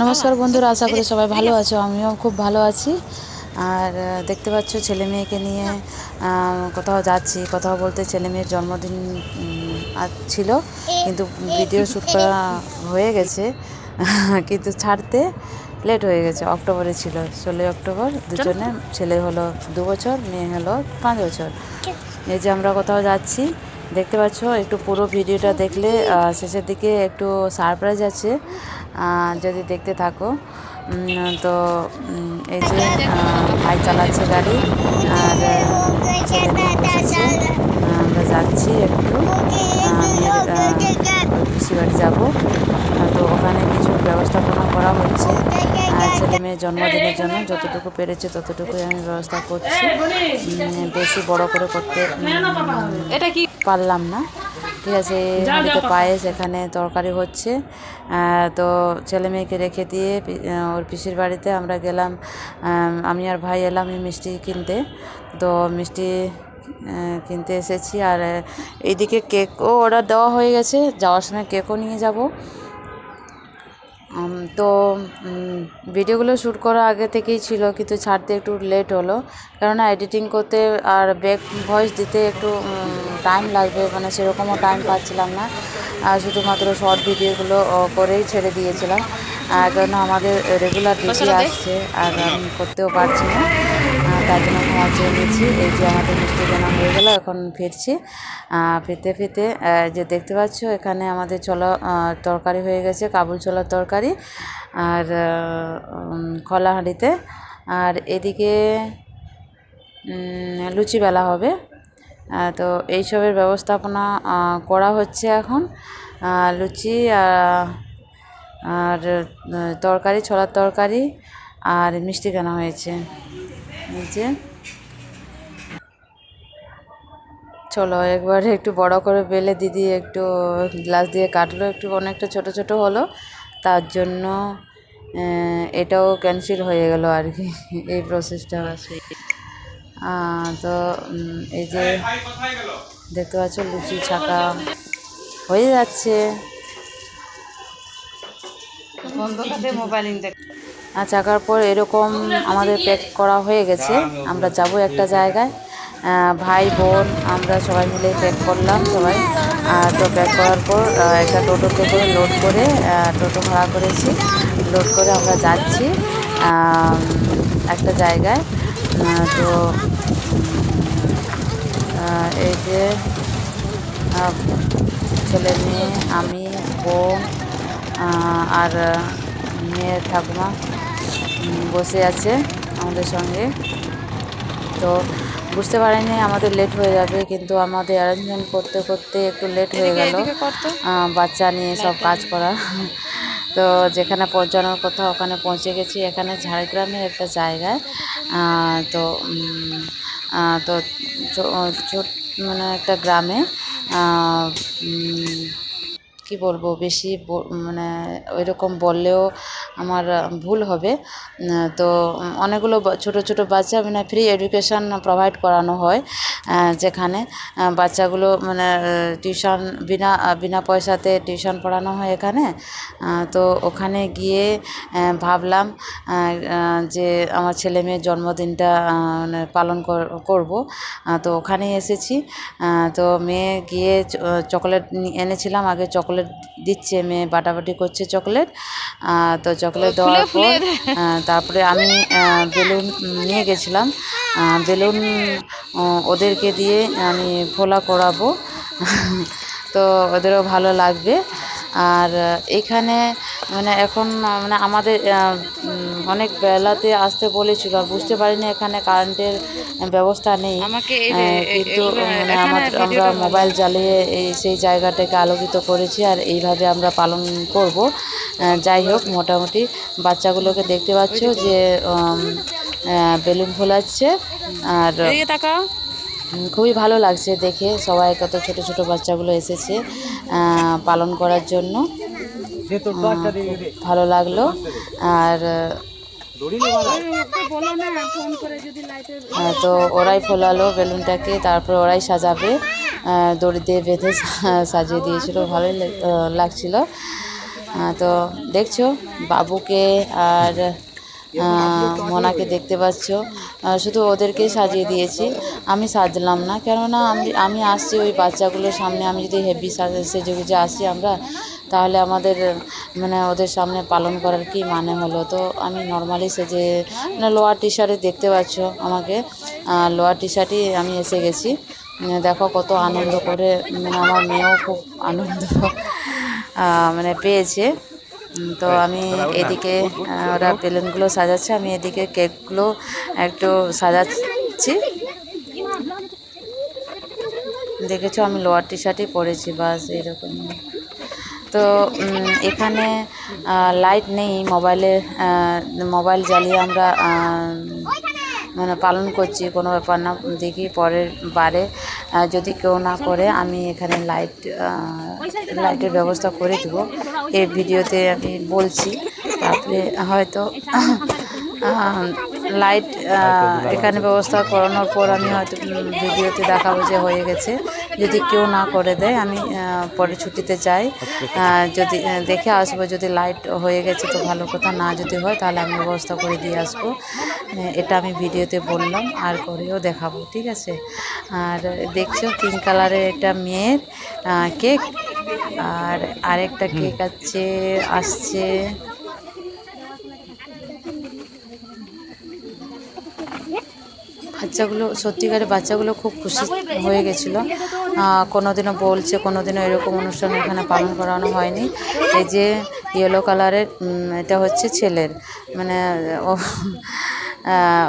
নমস্কার বন্ধুরা আশা করি সবাই ভালো আছো আমিও খুব ভালো আছি। আর দেখতে পাচ্ছ ছেলে মেয়েকে নিয়ে কোথাও যাচ্ছি কোথাও বলতে ছেলে মেয়ের জন্মদিন ছিল। কিন্তু ভিডিও শ্যুট করা হয়ে গেছে কিন্তু ছাড়তে লেট হয়ে গেছে অক্টোবরে ছিল ষোলোই অক্টোবর দুজনে ছেলে হলো দু বছর মেয়ে হলো পাঁচ বছর। এই যে আমরা কোথাও যাচ্ছি দেখতে পাচ্ছ, একটু পুরো ভিডিওটা দেখলে শেষের দিকে একটু সারপ্রাইজ আছে যদি দেখতে থাকো। তো এই যে ভাই চালাচ্ছে গাড়ি, আর ছেলে বসেছে। আমরা যাচ্ছি একটু। মেয়ের পিসি বাড়ি যাব। তো ওখানে কিছু ব্যবস্থাপনা করা হচ্ছে। ছেলে মেয়ের জন্মদিনের জন্য যতটুকু পেরেছে ততটুকুই আমি ব্যবস্থা করছি। বেশি বড় করে করতে এটা কি? পারলাম না। ঠিক আছে হাঁড়িতে পায়েস এখানে তরকারি হচ্ছে। তো ছেলে মেয়েকে রেখে দিয়ে ওর পিসির বাড়িতে আমরা গেলাম। আমি আর ভাই এলাম মিষ্টি কিনতে। তো মিষ্টি কিনতে এসেছি। আর এইদিকে কেকও অর্ডার দেওয়া হয়ে গেছে। যাওয়ার সময় কেকও নিয়ে যাব। তো ভিডিওগুলো শ্যুট করা আগে থেকেই ছিল কিন্তু ছাড়তে একটু লেট হলো। কেননা এডিটিং করতে আর ব্যাক ভয়েস দিতে একটু টাইম লাগবে মানে সেরকমও টাইম পাচ্ছিলাম না। আর শুধুমাত্র শর্ট ভিডিওগুলো করেই ছেড়ে দিয়েছিলাম। আর কেননা আমাদের রেগুলার ডিউটি আসছে আর আমি করতেও পারছি না। তার জন্য ক্ষমা চেয়ে নিচ্ছি। এই যে আমাদের মিষ্টি কেনা হয়ে গেল, এখন ফিরছি। ফিরতে ফিরতে যে দেখতে পাচ্ছ, এখানে আমাদের ছোলা তরকারি হয়ে গেছে, কাবুল ছোলার তরকারি আর খোলা হাঁড়িতে আর এদিকে লুচি বেলা হবে। তো এইসবের ব্যবস্থাপনা করা হচ্ছে এখন। লুচি আর তরকারি, ছোলার তরকারি আর মিষ্টি কেনা হয়েছে। এই যে। চলো একবারে একটু বড় করে বেলে দিদি একটু গ্লাস দিয়ে কাটলো, একটু অনেকটা ছোট ছোট হলো। তার জন্য এটাও ক্যান্সেল হয়ে গেল আর কি, এই প্রসেসটা তো এই যে দেখতে পাচ্ছ, লুচি, ছাকা হয়ে যাচ্ছে। বন্ধুটাতে মোবাইলিং চাকার পর এরকম আমাদের প্যাক করা হয়ে গেছে। আমরা যাব একটা জায়গায়। ভাই, বোন, আমরা সবাই মিলে প্যাক করলাম সবাই। আর তো প্যাক করার পর একটা টোটোতে করে লোড করে টোটো ভাড়া করেছি। লোড করে আমরা যাচ্ছি একটা জায়গায়। তো এই যে ছেলে মেয়ে, আমি, বোন আর মেয়ের ঠাকুমা। বসে আছে আমাদের সঙ্গে। তো বুঝতে পারিনি আমাদের লেট হয়ে যাবে কিন্তু আমাদের অ্যারেঞ্জমেন্ট করতে করতে একটু লেট হয়ে গেল। বাচ্চা নিয়ে সব কাজ করা। তো যেখানে পৌঁছানোর কথা ওখানে পৌঁছে গেছি এখানে ঝাড়গ্রামের একটা জায়গায়। তো তো ছোট মানে একটা গ্রামে কি বলব বেশি মানে ওইরকম বললেও আমার ভুল হবে। তো অনেকগুলো ছোট ছোট বাচ্চা মানে ফ্রি এডুকেশান প্রোভাইড করানো হয় যেখানে বাচ্চাগুলো মানে টিউশন বিনা বিনা পয়সাতে টিউশন পড়ানো হয় এখানে। তো ওখানে গিয়ে ভাবলাম যে আমার ছেলে মেয়ের জন্মদিনটা মানে পালন কর- করব। তো ওখানেই এসেছি। তো মেয়ে গিয়ে চকলেট এনেছিলাম। আগে চকলেট দিচ্ছে, মেয়ে বাটাবাটি করছে চকলেট। তো চকলেট দেওয়ার পর তারপরে আমি বেলুন নিয়ে গেছিলাম। বেলুন ওদেরকে দিয়ে আমি ফোলা করাবো। তো ওদেরও ভালো লাগবে। আর এখানে মানে এখন মানে আমাদের অনেক বেলাতে আসতে বলেছিল আর বুঝতে পারিনি এখানে কারেন্টের ব্যবস্থা নেই। কিন্তু মানে আমরা মোবাইল জ্বালিয়ে এই সেই জায়গাটাকে আলোকিত করেছি আর এইভাবে আমরা পালন করব। যাই হোক মোটামুটি বাচ্চাগুলোকে দেখতে পাচ্ছ যে বেলুন ফোলাচ্ছে আর খুবই ভালো লাগছে দেখে সবাই কত ছোট ছোট বাচ্চাগুলো এসেছে পালন করার জন্য। ভালো লাগল। আর তো ওরাই ফোলালো বেলুনটাকে তারপর ওরাই সাজাবে। দড়ি দিয়ে বেঁধে সাজিয়ে দিয়েছিল ভালোই লাগছিল। তো দেখছ বাবুকে আর মোনাকে দেখতে পাচ্ছ। শুধু ওদেরকেই সাজিয়ে দিয়েছি। আমি সাজলাম না কেননা আমি আমি আসছি ওই বাচ্চাগুলোর সামনে আমি যদি হেভি সেজে গুজে আসি আমরা তাহলে আমাদের মানে ওদের সামনে পালন করার কি মানে হলো? তো আমি নর্মালি সেজে মানে লোয়ার টি শার্টে দেখতে পাচ্ছ আমাকে লোয়ার টি শার্টই আমি এসে গেছি। দেখো কত আনন্দ করে মানে আমার মেয়েও খুব আনন্দ মানে পেয়েছে। তো আমি এদিকে ওরা বেলুনগুলো সাজাচ্ছে আমি এদিকে কেকগুলো একটু সাজাচ্ছি। দেখেছ আমি লোয়ার টি শার্টই পরেছি বাস এরকম তো এখানে লাইট নেই মোবাইলে মোবাইল জ্বালিয়ে আমরা মানে পালন করছি, কোনো ব্যাপার না। দেখি পরের বারে যদি কেউ না করে, আমি এখানে লাইট লাইটের ব্যবস্থা করে দেবো। এই ভিডিওতে আমি বলছি তারপরে হয়তো লাইট এখানে ব্যবস্থা করানোর পর আমি হয়তো ভিডিওতে দেখাবো যে হয়ে গেছে। যদি কেউ না করে দেয় আমি পরে ছুটিতে যাই। যদি দেখে আসব যদি লাইট হয়ে গেছে তো ভালো কথা না যদি হয় তাহলে আমি ব্যবস্থা করে দিয়ে আসব। এটা আমি ভিডিওতে বললাম আর করেও দেখাবো ঠিক আছে? আর দেখছ পিঙ্ক কালারের একটা মেয়ের কেক আর আরেকটা কেক আছে আসছে। বাচ্চাগুলো, সত্যিকারের বাচ্চাগুলো খুব খুশি হয়ে গেছিল। কোনোদিনও বলছে, কোনোদিনও এরকম অনুষ্ঠান এখানে পালন করানো হয়নি। এই যে ইয়েলো কালারের এটা হচ্ছে ছেলের। মানে ও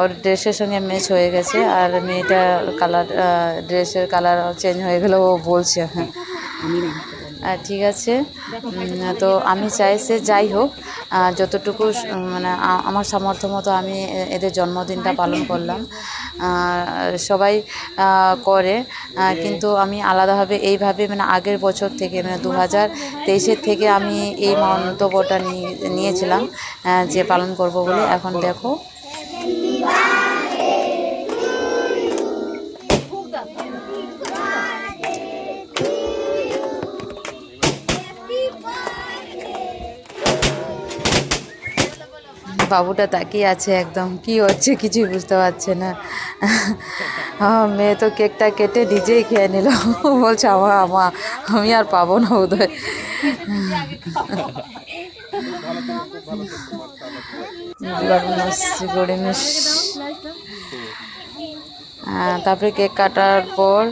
ওর ড্রেসের সঙ্গে ম্যাচ হয়ে গেছে, আর মেয়েটার কালার ড্রেসের কালার চেঞ্জ হয়ে গেলে, ও বলছে। হ্যাঁ ঠিক আছে। তো আমি চাই সে যাই হোক যতটুকু মানে আমার সামর্থ্য মতো আমি এদের জন্মদিনটা পালন করলাম। সবাই করে। কিন্তু আমি আলাদাভাবে এইভাবে মানে আগের বছর থেকে মানে দু হাজার তেইশের থেকে আমি এই মন্তব্যটা নিয়ে, নিয়েছিলাম যে পালন করব বলে। এখন দেখো। বাবুটা তাকিয়ে আছে একদম। কি হচ্ছে কিছুই বুঝতে পারছে না। মেয়ে তো কেকটা কেটে নিজেই খেয়ে নিল। বলছে, আমার আমার আমি আর পাবো না বোধহয়। তারপরে কেক কাটার পর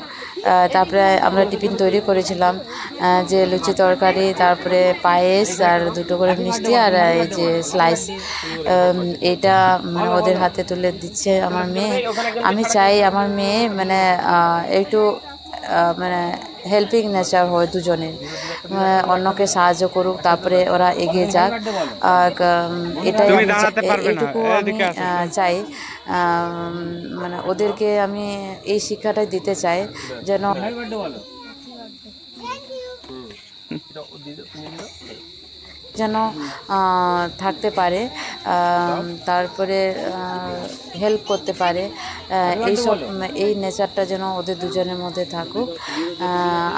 তারপরে আমরা টিফিন তৈরি করেছিলাম যে লুচি তরকারি, তারপরে পায়েস আর দুটো করে মিষ্টি আর এই যে স্লাইস এটা মানে ওদের হাতে তুলে দিচ্ছে আমার মেয়ে। আমি চাই আমার মেয়ে মানে একটু মানে হেল্পিং নেচার হয় দুজনের। অন্যকে সাহায্য করুক তারপরে ওরা এগিয়ে যাক। এটাই এটুকু আমি চাই। মানে ওদেরকে আমি এই শিক্ষাটাই দিতে চাই যেন যেন থাকতে পারে তারপরে হেল্প করতে পারে এইসব এই নেচারটা যেন ওদের দুজনের মধ্যে থাকুক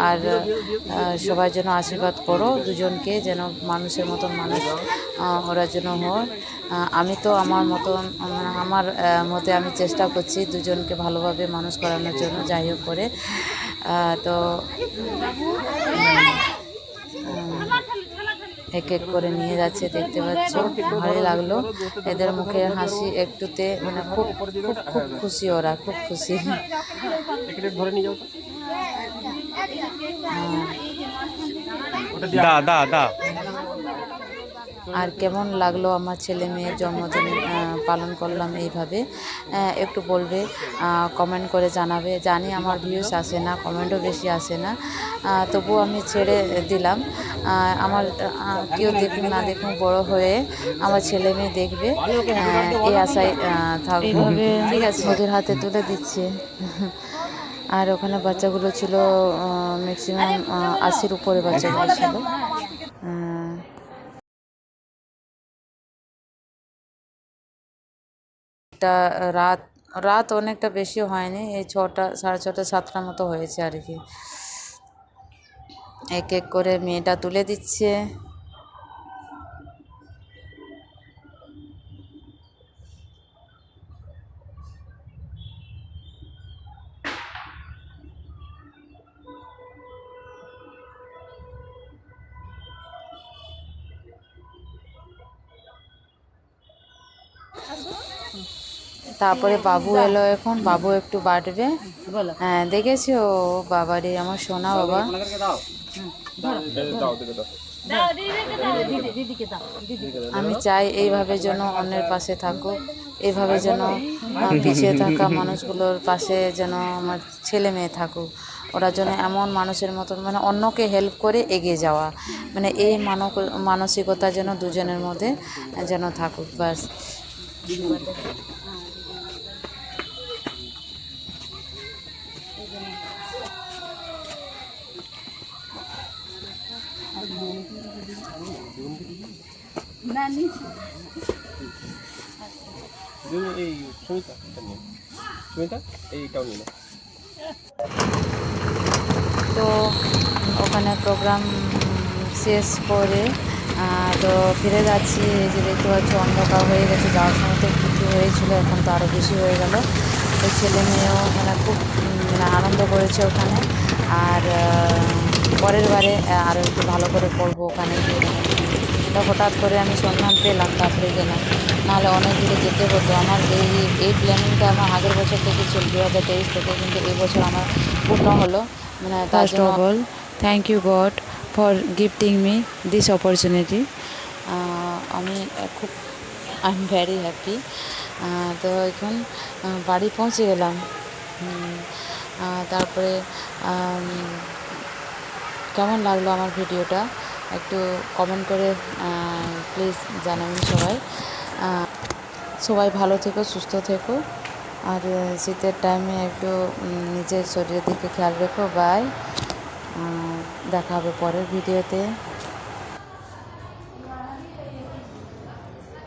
আর সবাই যেন আশীর্বাদ করো দুজনকে যেন মানুষের মতন মানুষ ওরা যেন হয়। আমি তো আমার মতন মানে আমার মতে আমি চেষ্টা করছি দুজনকে ভালোভাবে মানুষ করানোর জন্য যাই হোক করে। তো এক এক করে নিয়ে যাচ্ছে, দেখতে পাচ্ছ। ভালোই লাগল। এদের মুখে হাসি একটুতে মানে খুব খুব খুব খুশি ওরা, খুব খুশি। দা দা দা। আর কেমন লাগল আমার ছেলে মেয়ের জন্মদিন পালন করলাম এইভাবে? একটু বলবে কমেন্ট করে জানাবে। জানি আমার ভিউস আসে না কমেন্টও বেশি আসে না। তবুও আমি ছেড়ে দিলাম। আমার কেউ দেখুক না দেখুন বড় হয়ে আমার ছেলে মেয়ে দেখবে। এই আশায় থাকব। ঠিক আছে। ওদের হাতে তুলে দিচ্ছে। আর ওখানে বাচ্চাগুলো ছিল ম্যাক্সিমাম আশির উপরে বাচ্চাগুলো ছিল। একটা রাত রাত অনেকটা বেশি হয়নি, এই ছটা, সাড়ে ছটা, সাতটার মতো হয়েছে আর কি। এক এক করে মেয়েটা তুলে দিচ্ছে। তারপরে বাবু এলো এখন। বাবু একটু বাটবে বলো। হ্যাঁ দেখেছ বাবারে আমার সোনা বাবা। দিদি দিদিকে দাও দিদি আমি চাই এইভাবে যেন অন্যের পাশে থাকুক। এইভাবে যেন পিছিয়ে থাকা মানুষগুলোর পাশে যেন আমার ছেলে মেয়ে থাকুক। ওরা যেন এমন মানুষের মতন মানে অন্যকে হেল্প করে এগিয়ে যাওয়া। মানে এই মানক মানসিকতা যেন দুজনের মধ্যে যেন থাকুক ব্যাস। নানি এই সুমিতা সুমিতা এইটাও নিয়ে তো ওখানে প্রোগ্রাম শেষ করে তো ফিরে যাচ্ছি এই যে দেখতে পাচ্ছি অন্ধকার হয়ে গেছে যাওয়ার সময় তো কিছু হয়েছিল এখন তো আরও বেশি হয়ে গেল। তো ছেলে মেয়েও মানে খুব মানে আনন্দ করেছে ওখানে। আর পরের বারে আরও একটু ভালো করে করব ওখানে গিয়ে। তো হঠাৎ করে আমি সন্ধান পেলাম তারপরে গেলাম। নাহলে অনেক দূরে যেতে হতো। আমার এই এই প্ল্যানিংটা আমার আগের বছর থেকে ছিল দু হাজার তেইশ থেকে। কিন্তু এই বছর আমার পূর্ণ হলো। মানে first of all thank you God for gifting me this opportunity আমি খুব আই এম ভেরি হ্যাপি তো এখন বাড়ি পৌঁছে গেলাম। তারপরে কেমন লাগল আমার ভিডিওটা? একটু কমেন্ট করে প্লিজ জানাবেন সবাই। সবাই ভালো থেকো, সুস্থ থেকো। আর শীতের টাইমে একটু নিজের শরীরের দিকে খেয়াল রেখো। বাই দেখা হবে পরের ভিডিওতে